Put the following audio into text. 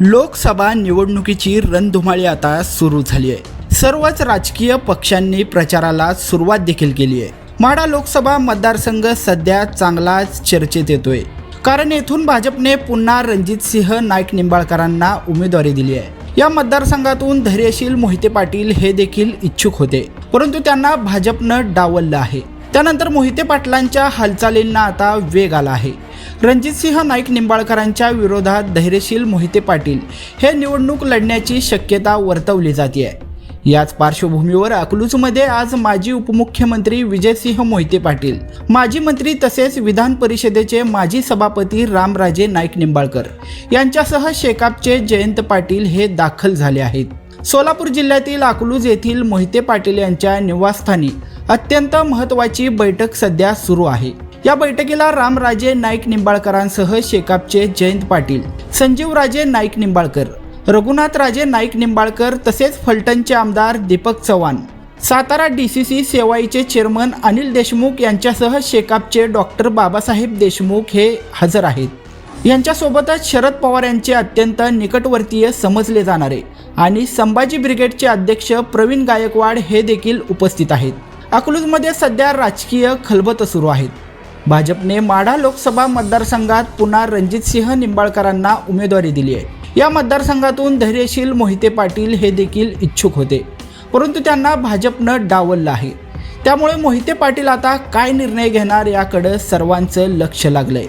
लोकसभा निवडणुकीची रणधुमाळी आता सुरू झाली आहे. सर्वच राजकीय पक्षांनी प्रचाराला सुरुवात देखील केली आहे. माडा लोकसभा मतदारसंघ सध्या चांगलाच चर्चेत येतोय. कारण येथून भाजपने पुन्हा रणजित सिंह नाईक निंबाळकरांना उमेदवारी दिली आहे. या मतदारसंघातून धैर्यशील मोहिते पाटील हे देखील इच्छुक होते. परंतु त्यांना भाजपनं डावललं आहे. त्यानंतर मोहिते पाटलांच्या हालचालींना आता वेग आला आहे. रणजितसिंह नाईक निंबाळकरांच्या विरोधात धैर्यशील मोहिते पाटील हे निवडणूक लढण्याची शक्यता वर्तवली जाते याच पार्श्वभूमीवर अकलूजमध्ये आज माजी उपमुख्यमंत्री विजयसिंह मोहिते पाटील माजी मंत्री तसेच विधान परिषदेचे माजी सभापती रामराजे नाईक निंबाळकर यांच्यासह शेकापचे जयंत पाटील हे दाखल झाले आहेत. सोलापूर जिल्ह्यातील अकलूज येथील मोहिते पाटील यांच्या निवासस्थानी अत्यंत महत्त्वाची बैठक सध्या सुरू आहे. या बैठकीला रामराजे नाईक निंबाळकरांसह शेकापचे जयंत पाटील संजीवराजे नाईक निंबाळकर रघुनाथ राजे नाईक निंबाळकर तसेच फलटणचे आमदार Deepak Chavan Satara D C C सेवाईचे chairman Anil Deshmukh यांच्यासह शेकापचे डॉक्टर बाबासाहेब देशमुख हे हजर आहेत. यांच्यासोबतच शरद पवार यांचे अत्यंत निकटवर्तीय समजले जाणारे आणि संभाजी ब्रिगेडचे अध्यक्ष प्रवीण गायकवाड हे देखील उपस्थित आहेत. अकलूजमध्ये सध्या राजकीय खलबत सुरू आहेत. भाजपने माढा लोकसभा मतदारसंघात पुन्हा रणजितसिंह निंबाळकरांना उमेदवारी दिली आहे. या मतदारसंघातून धैर्यशील मोहिते पाटील हे देखील इच्छुक होते. परंतु त्यांना भाजपनं डावललं आहे. त्यामुळे मोहिते पाटील आता काय निर्णय घेणार याकडं सर्वांचं लक्ष लागलंय.